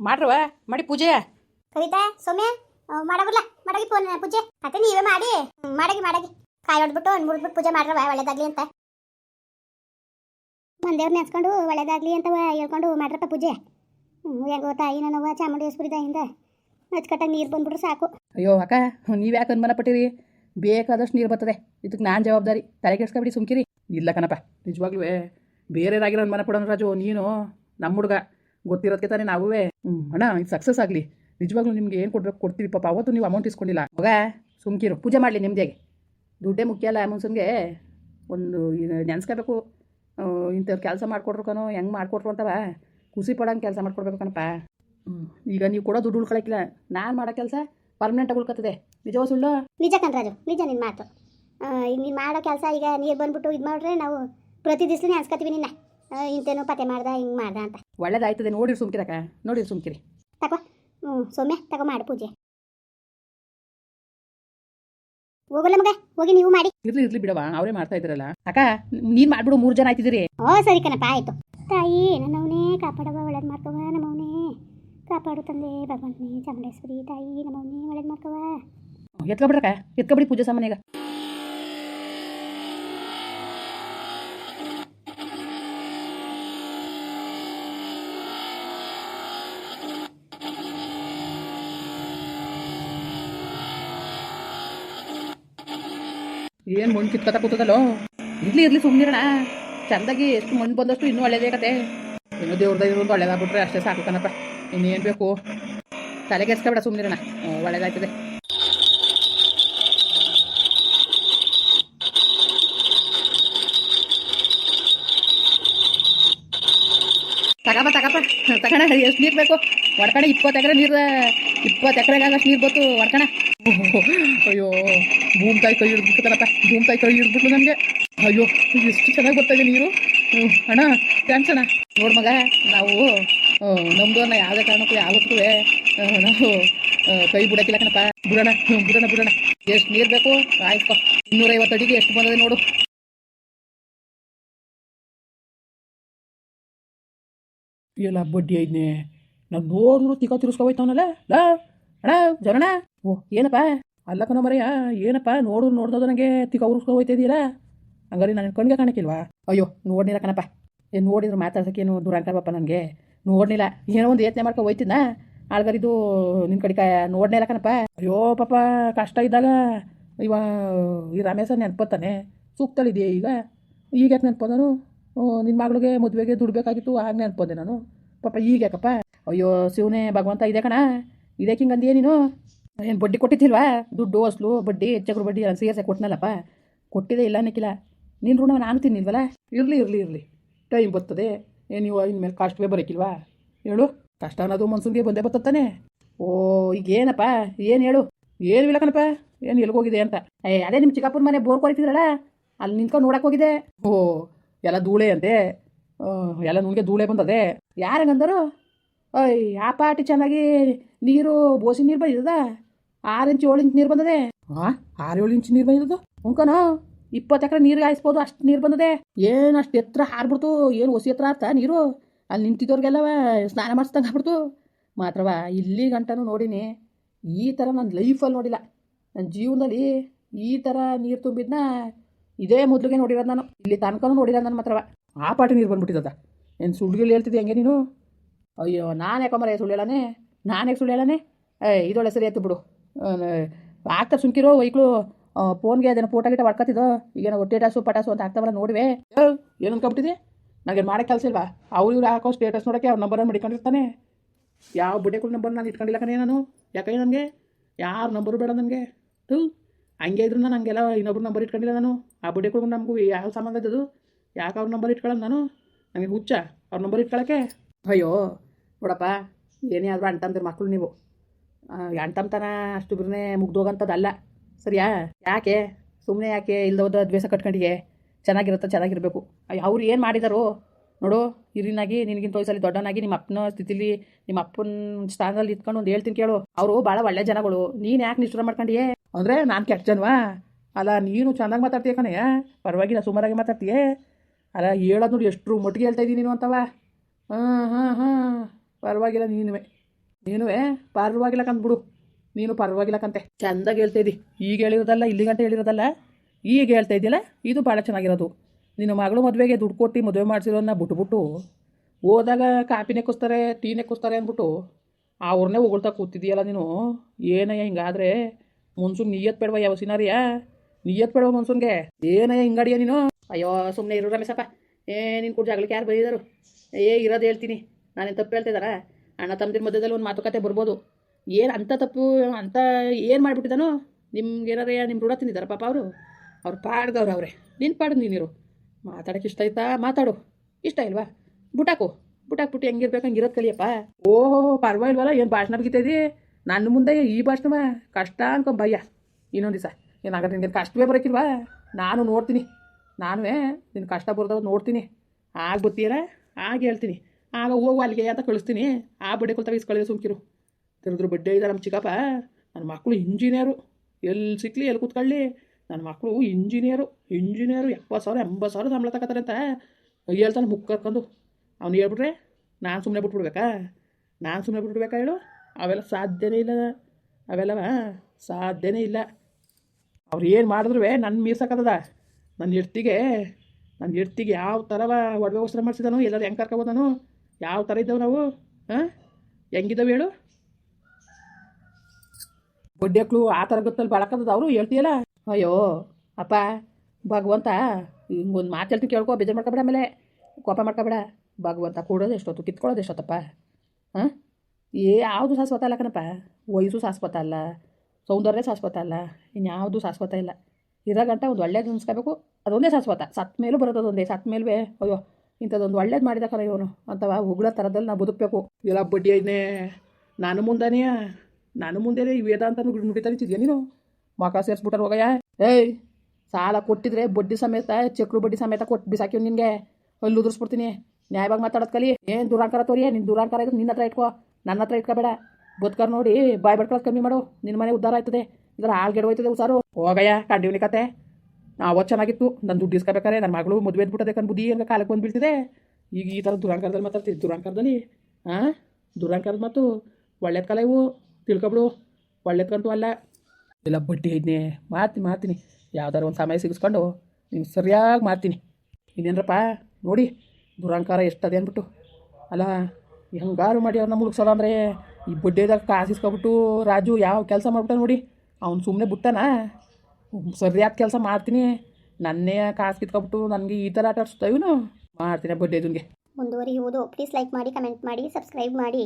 ಮಾಡ್ರವ? ಮಾಡಿ ಪೂಜೆ. ಕವಿತಾ ಸೌಮ್ಯ ಮಾಡಬರ್ಲ ಮಾಡಗಿ ಫೋನ್ ಪೂಜೆ. ಮತ್ತೆ ನೀವೇ ಮಾಡಿ. ಮಾಡಗಿ ಮಾಡಗಿ. ಕಾಯಿ ಹೊಡ್ಬಿಟ್ಟು ಒಂದು ಮುಡ್ಬಿಟ್ಟು ಪೂಜೆ ಮಾಡ್ರವ ಒಳ್ಳೇದಾಗ್ಲಿ ಅಂತ. ಮಂದೇವ್ರ ನೆನ್ಸ್ಕೊಂಡು ಒಳ್ಳೇದಾಗ್ಲಿ ಅಂತ ಹೇಳ್ಕೊಂಡು ಮಾಡ್ರಪ್ಪ ಪೂಜೆ. ಹೆಂಗೋ ತಾಯಿ ನನ್ನವ್ವ ಚಾಮುಂಡೇಶ್ವರಿ ತಾಯಿಂದ ಅಚ್ಚುಕಟ್ಟಾಗಿ ನೀರು ಬಂದ್ಬಿಟ್ರೆ ಸಾಕು. ಅಯ್ಯೋ ಅಕ್ಕ ನೀವು ಯಾಕೆ ಅನುಮಾನ ಪಟ್ಟಿರಿ? ಬೇಕಾದಷ್ಟು ನೀರು ಬರ್ತದೆ. ಇದಕ್ಕೆ ನಾನು ಜವಾಬ್ದಾರಿ. ತಲೆ ಕೆಡ್ಸ್ಕೊಬಿಡಿ ಸುಮ್ಕಿರಿ. ಇಲ್ಲ ಕಣಪ್ಪ ನಿಜವಾಗ್ಲೂ ಬೇರೆದಾಗಿರೋ ಅನುಮಾನ ಪಡೋಣ ರಾಜು ನೀನು ನಮ್ಮ ಹುಡುಗ. ಗೊತ್ತಿರೋದಕ್ಕೆ ತಾನೇ ನಾವೂ ಹ್ಞೂ ಅಣ್ಣ ಇದು ಸಕ್ಸಸ್ ಆಗಲಿ. ನಿಜವಾಗ್ಲೂ ನಿಮ್ಗೆ ಏನು ಕೊಡ್ಬೇಕು ಕೊಡ್ತೀವಿ. ಪಾಪ ಅವತ್ತು ನೀವು ಅಮೌಂಟ್ ಇಸ್ಕೊಂಡಿಲ್ಲ. ಮಗ ಸುಮ್ಕಿರು. ಪೂಜೆ ಮಾಡಲಿ ನಿಮ್ದೇ ದುಡ್ಡೇ ಮುಖ್ಯ ಅಲ್ಲ ಮುನ್ಸನ್ಗೆ ಒಂದು ನೆನೆಸ್ಕೋಬೇಕು. ಇಂಥವ್ರು ಕೆಲಸ ಮಾಡಿಕೊಟ್ರು ಕಣೋ ಹೆಂಗೆ ಮಾಡಿಕೊಟ್ರು ಅಂತವ. ಖುಷಿ ಪಡೋಂಗೆ ಕೆಲಸ ಮಾಡ್ಕೊಡ್ಬೇಕು ಕಣಪ್ಪ. ಈಗ ನೀವು ಕೂಡ ದುಡ್ಡು ಉಳ್ಕೊಳಕ್ಕಿಲ್ಲ ನಾನು ಮಾಡೋ ಕೆಲಸ ಪರ್ಮನೆಂಟ್ ಉಳ್ಕತ್ತದೆ. ನಿಜವ ಸುಳ್ಳು? ನಿಜ ಕಣ್ರಾಜು ನಿಜ ನಿನ್ನ ಮಾತು. ಈಗ ನೀನು ಮಾಡೋ ಕೆಲಸ ಈಗ ನೀರು ಬಂದ್ಬಿಟ್ಟು ಇದು ಮಾಡ್ರೆ ನಾವು ಪ್ರತಿ ದಿವಸ ನೆನೆಸ್ಕೋತೀವಿ ನಿನ್ನ. ಇಂತೇನೋ ಪತ್ತೆ ಮಾಡ್ದ ಹಿಂಗೆ ಮಾಡ್ದ ಅಂತ. ಒಳ್ಳೇದಾಯ್ತದೆ ನೋಡಿರಿ ಸುಮ್ಕಿರಕ್ಕ ನೋಡಿರಿ ಸುಮ್ಕಿರಿ. ತಗೋ ಹ್ಞೂ ಸೌಮ್ಯ ತಗೋ ಮಾಡು ಪೂಜೆ. ಹೋಗಲ್ಲ ಮಗ ಹೋಗಿ ನೀವು ಮಾಡಿ. ಇರ್ಲಿ ಇರ್ಲಿ ಬಿಡವ ಅವರೇ ಮಾಡ್ತಾ ಇದ್ರಲ್ಲ ಅಕ್ಕ ನೀನ್ ಮಾಡ್ಬಿಡು ಮೂರು ಜನ ಆಯ್ತಿದ್ದೀರಿ. ಓ ಸರಿ ಕಣಪ್ಪ ಆಯ್ತು. ತಾಯಿ ನನ್ನವನೇ ಕಾಪಾಡವ ಒಳ್ಳೇದು ಮಾಡ್ಕವ ನಮ್ಮವನೇ. ಕಾಪಾಡು ತಂದೆ ಭಗವಂತನೇ ಚಾಮುಂಡೇಶ್ವರಿ ತಾಯಿ ನಮ್ಮವನೇ ಒಳ್ಳೇದು ಮಾಡ್ಕವ ಎತ್ಕೊಬಿಡ್ರಕ್ಕ ಎತ್ಕೊಬಿಡಿ ಪೂಜೆ ಸಾಮಾನ್ಯಾಗ ಏನು ಮಣ್ಣು ಕಿತ್ಕತ ಕೂತದಲ್ಲೋ? ಇರ್ಲಿ ಇರ್ಲಿ ಸುಮ್ಮನಿರೋಣ ಚಂದಾಗಿ ಎಷ್ಟು ಮಣ್ಣು ಬಂದಷ್ಟು ಇನ್ನೂ ಒಳ್ಳೇದೇ ಕತೆ. ಇನ್ನೂ ದೇವ್ರದಾಗ ಒಂದು ಒಳ್ಳೇದಾಗ್ಬಿಟ್ರೆ ಅಷ್ಟೇ ಸಾಕು ಕಣಪ್ಪ. ಇನ್ನೇನು ಬೇಕು? ತಲೆಗೆ ಎಸ್ಕೊಬೇಡ ಸುಮ್ಮನಿರೋಣ ಒಳ್ಳೇದಾಯ್ತದೆ. ತಗಪ್ಪ ತಗಪ್ಪ. ತಗಣ, ಎಷ್ಟು ನೀರು ಬೇಕು? ಹೊಡ್ಕಣ, ಇಪ್ಪತ್ತು ಎಕರೆ ನೀರು, ಇಪ್ಪತ್ತು ಎಕರೆಗಾಗಷ್ಟು ನೀರು ಬಂತು ಹೊಡ್ಕಣ. ಅಯ್ಯೋ, ಭೂಮಿ ತಾಯಿ ಕೈ ಹಿಡ್ಬಿಡ್ತಾನಪ್ಪ ಭೂಮಿ ತಾಯಿ ಕೈ ಹಿಡ್ಬಿಟ್ಟು ನನಗೆ ಅಯ್ಯೋ, ಎಷ್ಟು ಚೆನ್ನಾಗಿ ಬರ್ತಾ ಇದೆ ನೀರು. ಅಣ್ಣ ಥ್ಯಾಂಕ್ಸ್ ಅಣ್ಣ. ನೋಡು ಮಗ, ನಾವು ನಮ್ಮದು ಅನ್ನೋ ಯಾವುದೇ ಕಾರಣಕ್ಕೂ ಯಾವತ್ತೂ ನಾವು ಕೈ ಬಿಡಕ್ಕಿಲ್ಲ ಕಣಪ್ಪ. ಬಿಡೋಣ ಬಿಡೋಣ ಬಿಡೋಣ. ಎಷ್ಟು ನೀರು ಬೇಕು? ಆಯ್ತು ಇನ್ನೂರೈವತ್ತು ಅಡಿಗೆ ಎಷ್ಟು ಬಂದಿದೆ ನೋಡು. ಎಲ್ಲ ಬಡ್ಡಿ ಐದ್ನೆ ನಾವು ನೋಡಿದ್ರು ತಿಕ್ಕ ತಿರ್ಸ್ಕೊಬೋಯ್ತವನಲ್ಲ ಲಾ ಅಣ್ಣ ಜರಣ ಓ ಏನಪ್ಪ ಅಲ್ಲ ಕಣ ಮರೆಯ ಏನಪ್ಪ ನೋಡು ನೋಡ್ದದ ನನಗೆ ತಿಕ್ಕ ಉರ್ಸ್ಕೊಬೋಯ್ತಿದ್ದೀರಾ ಹಂಗಾರೆ ನನ್ನ ಕಣ್ಗೆ ಕಾಣಕ್ಕಿಲ್ವಾ ಅಯ್ಯೋ ನೋಡ್ನಿಲ್ಲ ಕಣಪ್ಪ ಏನು ನೋಡಿದ್ರು ಮಾತಾಡ್ಸೋಕ್ಕೇನು ದುರಂಕರಪ್ಪ ನನಗೆ ನೋಡಲಿಲ್ಲ ಏನೋ ಒಂದು ಯತ್ನೆ ಮಾಡ್ಕೊ ಹೋಯ್ತಿದ್ನ ಆಳ್ಗರಿದು ನಿನ್ನ ಕಡೆ ನೋಡ್ನೇ ಇಲ್ಲ ಕಣಪ್ಪ ಅಯ್ಯೋ ಪಾಪ ಕಷ್ಟ ಇದ್ದಾಗ ಇವ ಈ ರಮೇಶ ನೆನ್ಪತ್ತಾನೆ ಸೂಕ್ತಳಿದೆಯೇ ಈಗ ಈಗ ಯಾಕೆ ನೆನ್ಪೋದನು ನಿನ್ನ ಮಗಳಿಗೆ ಮದುವೆಗೆ ದುಡ್ಬೇಕಾಗಿತ್ತು, ಹಾಗೆ ನೆನ್ಪೋದೆ ನಾನು. ಪಾಪ ಈಗ ಯಾಕಪ್ಪ? ಅಯ್ಯೋ, ಶಿವನೇ, ಭಗವಂತ ಇದೆ ಕಣ. ಇದಕ್ಕೆ ಹಿಂಗೆ ಅಂದಿಯೇ ನೀನು? ಏನು ಬಡ್ಡಿ ಕೊಟ್ಟಿದ್ದಿಲ್ವಾ? ದುಡ್ಡು ಅಸಲು ಬಡ್ಡಿ, ಹೆಚ್ಚಗ್ರು ಬಡ್ಡಿ ನಾನು ಸೇರ್ಸೆ ಕೊಟ್ಟನಲ್ಲಪ್ಪ ಕೊಟ್ಟಿದೆ ಇಲ್ಲ ಅನ್ನಕ್ಕಿಲ್ಲ. ನಿನ್ನ ಋಣ ನಾನು ತಿನ್ನಿಲ್ವಲ್ಲ? ಇರಲಿ ಇರಲಿ ಇರಲಿ. ಟೈಮ್ ಬರ್ತದೆ. ಏನು ನೀವು ಇನ್ಮೇಲೆ ಕಾಸ್ಟ್ವೇ ಬರೋಕ್ಕಿಲ್ವಾ ಹೇಳು. ಕಷ್ಟ ಅನ್ನೋದು ಮನ್ಸೂನ್ಗೆ ಬಂದೇ ಬರ್ತಾನೆ ಓ ಈಗ ಏನಪ್ಪ ಏನು ಹೇಳು? ಏನು ಇಲ್ಲ ಕಣಪ್ಪ. ಏನು ಎಲ್ಲಿಗೋಗಿದೆ ಅಂತ. ಏ, ಅದೇ ನಿಮ್ಮ ಚಿಕ್ಕಪ್ಪನ ಮನೆ ಬೋರ್ ಕೊರಿತಿದ್ರಲ್ಲ? ಅಲ್ಲಿ ನಿಂತ್ಕೊಂಡು ನೋಡಕ್ಕೆ ಹೋಗಿದೆ ಓ ಎಲ್ಲ ಧೂಳೆ ಅಂತೆ. ಎಲ್ಲ ನುಂಗೆ ಧೂಳೆ ಬಂದದೆ. ಯಾರಂಗಂದರು? ಅಯ್ಯ ಆ ಪಾಟಿ ಚೆನ್ನಾಗಿ ನೀರು, ಬೋಸಿ ನೀರು ಬಂದಿದ ಆರು ಇಂಚು ಏಳು ಇಂಚು ನೀರು ಬಂದದೆ. ಹಾಂ ಆರು ಏಳು ಇಂಚು ನೀರು ಬಂದಿದ್ದು ಉಂಕನೋ, ಇಪ್ಪತ್ತು ಎಕರೆ ನೀರು ಹಾಯಿಸ್ಬೋದು, ಅಷ್ಟು ನೀರು ಬಂದದೆ. ಏನು ಅಷ್ಟು ಎತ್ತರ ಹಾರ್ಬಿಡ್ತು, ಏನು ಹೊಸಿ ಎತ್ತರ ಆತ ನೀರು? ಅಲ್ಲಿ ನಿಂತಿದ್ದವ್ರಿಗೆಲ್ಲ ಸ್ನಾನ ಮಾಡಿಸ್ದಂಗೆ ಆಗ್ಬಿಡ್ತು. ಮಾತ್ರವ, ಇಲ್ಲಿ ಗಂಟನು ನೋಡೀನಿ. ಈ ಥರ ನನ್ನ ಲೈಫಲ್ಲಿ ನೋಡಿಲ್ಲ. ನನ್ನ ಜೀವನದಲ್ಲಿ ಈ ಥರ ನೀರು ತುಂಬಿದ್ನ ಇದೇ ಮೊದಲಿಗೆ ನೋಡಿರೋದು ನಾನು. ಇಲ್ಲಿ ತನಕನೂ ನೋಡಿರೋದು ನನ್ನ ಮಾತ್ರವ. ಆ ಪಾಟಿ ನೀರು ಬಂದ್ಬಿಟ್ಟಿದ್ದ. ಏನು ಸುಳ್ಳುಗಳು ಹೇಳ್ತಿದ್ದೆ ಹಂಗೆ ನೀನು? ಅಯ್ಯೋ, ನಾನು ಯಾಕಂಬರ ಸುಳ್ಳು ಹೇಳಾನೆ ನಾನು ಯಾಕೆ ಸುಳ್ಳು ಹೇಳಾನೆ ಏ ಇದೊಳ್ಳೆ ಸರಿ ಆಯ್ತು ಬಿಡು. ಆಗ್ತಾ ಸುಂಕಿರೋ ವೈಕ್ಳು ಫೋನ್ಗೆ ಅದೇನೋ ಫೋಟೋ ಗಿಟ ಈಗ ಈಗೇನೋ ಟೇಟಾಸು ಪಟಾಸು ಅಂತ ಆಗ್ತಾವಲ್ಲ ನೋಡಿವೆ. ಏನು ಅನ್ಕೊಂಬಿಟ್ಟಿದೆ? ನನಗೆ ಮಾಡೋಕೆ ಕೆಲಸ ಇಲ್ವಾ? ಅವ್ರು ಇವ್ರು ಹಾಕೋ ಸ್ಟೇಟಸ್ ನೋಡೋಕ್ಕೆ ಅವ್ರ ನಂಬರನ್ನು ಮಡಿಕೊಂಡಿರ್ತಾನೆ ಯಾವ ಬುಡ್ಡೆಗಳ ನಂಬರ್ ನಾನು ಇಟ್ಕೊಂಡಿಲ್ಲ ಕಣೆ ನಾನು. ಯಾಕೆ ನನಗೆ? ಯಾರ ನಂಬರು ಬೇಡ ನನಗೆ? ಟು ಹಂಗೆ ನಾನು ಹಂಗೆಲ್ಲ ಇನ್ನೊಬ್ರು ನಂಬರ್ ಇಟ್ಕೊಂಡಿಲ್ಲ ನಾನು. ಆ ಬುಡ್ಡೆಗಳು ನಮಗೂ ಯಾವ ಸಂಬಂಧ ಇದ್ದದು ಯಾಕೆ ಅವ್ರ ನಂಬರ್ ಇಟ್ಕೊಳ್ಳೋದು ನಾನು? ನನಗೆ ಹುಚ್ಚ. ಅವ್ರ ನಂಬರ್ ಇಟ್ಕೊಳ್ಳೋಕ್ಕೆ ಅಯ್ಯೋ, ನೋಡಪ್ಪ, ಏನೇ ಆದರೂ ಅಂಟಂತೀರ ಮಕ್ಕಳು ನೀವು. ಅಂಟಂತನ ಅಷ್ಟು ಬಿರ್ನೆ ಮುಗ್ದೋಗಂಥದ್ದಲ್ಲ ಸರಿಯಾ? ಯಾಕೆ? ಸುಮ್ಮನೆ ಯಾಕೆ ಇಲ್ದೋದ ದ್ವೇಷ ಕಟ್ಕೊಂಡಿಗೆ ಚೆನ್ನಾಗಿರುತ್ತೆ, ಚೆನ್ನಾಗಿರಬೇಕು. ಅವ್ರು ಏನು ಮಾಡಿದಾರೋ? ನೋಡು ಹಿರಿನಾಗಿ ನಿನಗಿಂತ ವಯಸ್ಸಲ್ಲಿ ದೊಡ್ಡನಾಗಿ ನಿಮ್ಮ ಅಪ್ಪನ ಸ್ಥಿತಿಲಿ ನಿಮ್ಮ ಅಪ್ಪನ ಸ್ಥಾನದಲ್ಲಿ ಇಟ್ಕೊಂಡು ಒಂದು ಹೇಳ್ತೀನಿ ಕೇಳು. ಅವರು ಭಾಳ ಒಳ್ಳೆ ಜನಗಳು. ನೀನು ಯಾಕೆ ನಿಷ್ಠುರ ಮಾಡ್ಕೊಂಡಿಯೇ? ಅಂದರೆ ನಾನು ಕೆಟ್ಟ ಅಲ್ಲ, ನೀನು ಚೆನ್ನಾಗಿ ಮಾತಾಡ್ತೀಯ ಕಣಯ್ಯ ಪರವಾಗಿಲ್ಲ ಸುಮಾರಾಗಿ ಮಾತಾಡ್ತೀಯೇ? ಅಲ್ಲ, ಹೇಳೋದು ನೋಡಿ ಎಷ್ಟು ಮಟ್ಟಿಗೆ ಹೇಳ್ತಾ ಇದ್ದೀನಿ ನೀನು ಅಂತವ? ಹಾಂ ಹಾಂ ಹಾಂ. ಪರವಾಗಿಲ್ಲ, ನೀನುವೆ. ನೀನುವೆ? ಪರವಾಗಿಲ್ಲ ಕಂದ್ಬಿಡು ನೀನು ಪರವಾಗಿಲ್ಲ ಕಂತೆ. ಚೆಂದಾಗಿ ಹೇಳ್ತಾ ಇದ್ದಿ. ಈಗ ಹೇಳಿರೋದಲ್ಲ ಇಲ್ಲಿ ಗಂಟೆ ಹೇಳಿರೋದಲ್ಲ? ಈಗ ಹೇಳ್ತಾ ಇದೆಯಲ್ಲ ಇದು ಭಾಳ ಚೆನ್ನಾಗಿರೋದು. ನಿನ್ನ ಮಗಳು ಮದುವೆಗೆ ದುಡ್ಡು ಕೊಟ್ಟು ಮದುವೆ ಮಾಡಿಸಿರೋನ್ನ ಬಿಟ್ಬಿಟ್ಟು ಹೋದಾಗ ಕಾಪಿನೇ ಕುಸ್ತಾರೆ, ಟೀನೇ ಕುಸ್ತಾರೆ ಅಂದ್ಬಿಟ್ಟು ಅವ್ರನ್ನೇ ಹೊಗಳ್ತಾ ಕೂತಿದ್ದೀಯಲ್ಲ ನೀನು? ಏನಯ್ಯ ಹಿಂಗಾದ್ರೆ? ಮುನ್ಸುಂಗ್ ನಿಯತ್ ಬೇಡವ ಯಾವ ಸಿನಾರಿಯಾ ನಿಯತ್ ಬೇಡವ ಮುನ್ಸೂನ್ಗೆ? ಏನಯ್ಯ ಹಿಂಗಾಡಿಯ ನೀನು? ಅಯ್ಯೋ ಸುಮ್ಮನೆ ಇರು ರಮೇಶಪ್ಪ. ಏ ನಿನ್ನ ಕೂಡ ಜಾಗಲಿಕ್ಕೆ ಯಾರು ಬಂದಿದ್ರು? ಏ, ಇರೋದು ಹೇಳ್ತೀನಿ. ನಾನೇನು ತಪ್ಪು ಹೇಳ್ತಿದ್ದಾರ ಅಣ್ಣ ತಮ್ಮದಿರ ಮಧ್ಯದಲ್ಲಿ ಒಂದು ಮಾತುಕತೆ ಬರ್ಬೋದು. ಏನು ಅಂಥ ತಪ್ಪು ಅಂತ ಏನು ಮಾಡಿಬಿಟ್ಟಿದ್ದಾನೋ? ನಿಮ್ಗೆ ಏನಾರೇ ನಿಮ್ಮ ರೂಢ ತಿಂದಿದ್ದಾರೆ ಪಾಪ ಅವರು? ಅವ್ರು ಪಾಡ್ದವ್ರು ಅವರೇ. ನೀನು ಪಾಡ್ದು ನೀನಿರು ಮಾತಾಡೋಕೆ ಇಷ್ಟ ಆಯ್ತಾ? ಮಾತಾಡು. ಇಷ್ಟ ಇಲ್ವಾ? ಬುಟಾಕು. ಬುಟಾಕ್ಬಿಟ್ಟು ಹೆಂಗಿರ್ಬೇಕು ಹಂಗಿರೋದು ಕಲಿಯಪ್ಪ. ಓಹೋ, ಪರವಾಗಿಲ್ವಲ್ಲ? ಏನು ಭಾಷಣ ಬಿಗಿತೈದಿ ನನ್ನ ಮುಂದೆ ಈ ಭಾಷಣ ಕಷ್ಟ ಅನ್ಕೊಂಬಯ್ಯ ಇನ್ನೊಂದು ದಿವಸ. ಏನಾಗ ನಿನಗೆ ಕಷ್ಟವೇ ಬರೋಕ್ಕಿಲ್ವಾ ನಾನು ನೋಡ್ತೀನಿ. ನಾನು ನಿನ್ನ ಕಷ್ಟ ಬರ್ದವ್ ನೋಡ್ತೀನಿ. ಆಗ ಬತ್ತೀಯಲ್ಲ ಆಗ ಹೇಳ್ತೀನಿ. ಆಗ ಹೋಗು ಅಲ್ಲಿಗೆ ಅಂತ ಕಳಿಸ್ತೀನಿ. ಆ ಬಡ್ಡೆ ಕೊಲ್ತಾಗ ಇಸ್ಕೊಳ್ಳಿ ಸುಮ್ಕಿರು. ತಿಳಿದ್ರು ಬಡ್ಡೆ ಇದ್ದಾರೆ ನಮ್ಮ ಚಿಕ್ಕಪ್ಪ. ನನ್ನ ಮಕ್ಕಳು ಇಂಜಿನಿಯರು. ಎಲ್ಲಿ ಸಿಕ್ಕಲಿ ಎಲ್ಲಿ ಕೂತ್ಕೊಳ್ಳಿ. ನನ್ನ ಮಕ್ಕಳು ಇಂಜಿನಿಯರು. ಇಂಜಿನಿಯರು ಎಪ್ಪತ್ತು ಸಾವಿರ ಎಂಬತ್ತು ಸಾವಿರ ಸಂಬಳ ತಗೋತಾರೆ ಅಂತ ಹೇಳ್ತಾನೆ ಮುಕ್ ಕರ್ಕೊಂಡು ಅವ್ನು ಹೇಳ್ಬಿಟ್ರೆ, ನಾನು ಸುಮ್ಮನೆ ಬಿಟ್ಬಿಡ್ಬೇಕಾ? ನಾನು ಸುಮ್ಮನೆ ಬಿಟ್ಬಿಡ್ಬೇಕಾ ಹೇಳು? ಅವೆಲ್ಲ ಸಾಧ್ಯನೇ ಇಲ್ಲ ಅವೆಲ್ಲವ ಸಾಧ್ಯನೇ ಇಲ್ಲ. ಅವ್ರು ಏನು ಮಾಡಿದ್ರು ನನ್ನ ಮೀರ್ಸಕ್ಕದ ನನ್ನ ಹೆಡ್ತಿಗೆ ನನ್ನ ಹೆಡ್ತಿಗೆ ಯಾವ ಥರವ ಒಡವೆ ವಸ್ತ್ರ ಮಾಡಿಸಿದಾನು, ಎಲ್ಲರೂ ಹೆಂಗೆ ಕರ್ಕೊಬೋದಾನು ಯಾವ ಥರ ಇದ್ದವು ನಾವು? ಹಾಂ? ಹೆಂಗಿದ್ದಾವೆ ಹೇಳು? ಬಡ್ಡೆಕ್ಳು ಆ ಥರ ಗೊತ್ತಲ್ಲಿ ಬಳಕದ ಅವರು ಹೇಳ್ತೀಯಲ್ಲ ಅಯ್ಯೋ, ಅಪ್ಪ, ಭಗವಂತ, ಹಿಂಗೊಂದು ಮಾತು ಹೇಳ್ತೀನಿ ಕೇಳ್ಕೊ, ಬೇಜಾರು ಮಾಡ್ಕೊಬೇಡ ಆಮೇಲೆ. ಕೋಪ ಮಾಡ್ಕೊಬೇಡ. ಭಗವಂತ ಕೂಡೋದು ಎಷ್ಟೊತ್ತು ಕಿತ್ಕೊಳ್ಳೋದು ಎಷ್ಟೊತ್ತಪ್ಪ? ಹಾಂ? ಏ, ಯಾವುದು ಶಾಶ್ವತ ಅಲ್ಲ ಕಣಪ್ಪ. ವಯಸ್ಸು ಶಾಶ್ವತ ಅಲ್ಲ, ಸೌಂದರ್ಯ ಶಾಶ್ವತ ಅಲ್ಲ ಇನ್ಯಾವುದು ಶಾಶ್ವತ ಇಲ್ಲ. ಇರೋ ಗಂಟ ಒಂದು ಒಳ್ಳೇದು ಅನ್ಸ್ಕೋಬೇಕು ಅದೊಂದೇ ಶಾಶ್ವತ. ಸತ್ ಮೇಲೂ ಬರೋದು ಅದೊಂದೇ ಸತ್ತ ಮೇಲೂ ಅಯ್ಯೋ, ಇಂಥದ್ದೊಂದು ಒಳ್ಳೇದು ಮಾಡಿದ ಕಣ ಇವನು. ಅಂತವ ಉಗುಳ ಥರದಲ್ಲಿ ನಾವು ಬದುಕಬೇಕು. ಇಲ್ಲ ಬಡ್ಡಿ ಐದನೇ, ನಾನು ಮುಂದಾನೆಯ ನಾನು ಮುಂದೆ ಈ ವೇದಾಂತ ನುಡಿತಾ ನಿಂತಿದ್ಯಾ ನೀನು? ಮಕ ಸೇರಿಸ್ಬಿಟ್ಟಾರ ಹೋಗಯ್ಯ? ಏಯ್, ಸಾಲ ಕೊಟ್ಟಿದ್ರೆ ಬಡ್ಡಿ ಸಮೇತ, ಚಕ್ರ ಬಡ್ಡಿ ಸಮೇತ ಕೊಟ್ಟು ಬಿಸಾಕಿವ್ ನಿನಗೆ. ಅಲ್ಲಿ ಉದುರಿಸ್ಬಿಡ್ತೀನಿ. ನ್ಯಾಯವಾಗಿ ಮಾತಾಡೋದು ಕಲಿ. ಏನು ದುರಾಂಕಾರ ತೋರಿ ನಿನ್ನ ದುರಾಂಕಾರ ಇದ್ರೆ ನಿನ್ನ ಹತ್ರ ಇಟ್ಕೋ. ನನ್ನ ಹತ್ರ ಇಟ್ಕೋಬೇಡ. ಬದುಕರ್ ನೋಡಿ ಬಾಯ್ ಬಡ್ಕೊಳ್ಳೋದು ಕಮ್ಮಿ ಮಾಡು. ನಿನ್ನ ಮನೆ ಉದ್ಧಾರ ಆಯ್ತದೆ. ಇದ್ರ ಆಳ್ಗೆಡ್ ಹೋಯ್ತದೆ ಉಸಾರು ಹೋಗಯ್ಯ ಕಂಡಿವ್ನಿ ಕತೆ. ಅವತ್ತು ಚೆನ್ನಾಗಿತ್ತು. ನನ್ನ ದುಡ್ಡು ಇಸ್ಕೋಬೇಕಾರೆ ನನ್ನ ಮಗಳು ಮದುವೆ ಬಿಟ್ಟದೆ ಕಣ್ ಬುದ್ಧಿ. ಹಂಗೆ ಕಾಲಕ್ಕೆ ಬಂದುಬಿಡ್ತಿದೆ. ಈಗ ಈ ಥರ ದುರಾಂಕಾರದಲ್ಲಿ ಮಾತಾಡ್ತೀವಿ ದುರಾಂಕಾರದಲ್ಲಿ ಹಾಂ ದುರಾಂಕಾರದ ಮಾತು ಒಳ್ಳೇದು ಕಾಲ ಇವು. ತಿಳ್ಕೊಬಿಡು. ಒಳ್ಳೇದ್ಕಂತೂ ಅಲ್ಲ. ಇಲ್ಲ ಬಡ್ಡಿ ಇದ್ನೇ. ಮಾಡ್ತೀನಿ ಮಾಡ್ತೀನಿ ಯಾವ್ದಾದ್ರು ಒಂದು ಸಮಯ ಸಿಗಿಸ್ಕೊಂಡು ನಿಮ್ಗೆ ಸರಿಯಾಗಿ ಮಾಡ್ತೀನಿ ಇನ್ನೇನ್ರಪ್ಪ? ನೋಡಿ. ದುರಂಕಾರ ಎಷ್ಟದೆ ಅಂದ್ಬಿಟ್ಟು. ಅಲ್ಲ, ಹೆಂಗಾರು ಮಾಡಿ ಅವ್ರನ್ನ ಮುಳುಗ್ಸೋದು ಅಂದರೆ ಈ ಬಡ್ಡಿದಾಗ ಕಾಸು ಇಸ್ಕೊಬಿಟ್ಟು ರಾಜು ಯಾವ ಕೆಲಸ ಮಾಡ್ಬಿಟ್ಟ ನೋಡಿ, ಅವ್ನು ಸುಮ್ಮನೆ ಬಿಟ್ಟಾನ. ಸರಿಯಾದ ಕೆಲಸ ಮಾಡ್ತೀನಿ. ನನ್ನೇ ಕಾಸು ಕಿತ್ಕೊಬಿಟ್ಟು ನನಗೆ ಈ ಥರ ಆಟ ಆಡಿಸ್ತಾ ಇವನು? ಮಾಡ್ತೀನಿ ಬಡ್ಡಿ ಮುಂದುವರಿಯುವುದು. ಪ್ಲೀಸ್ ಲೈಕ್ ಮಾಡಿ ಕಮೆಂಟ್ ಮಾಡಿ ಸಬ್ಸ್ಕ್ರೈಬ್ ಮಾಡಿ.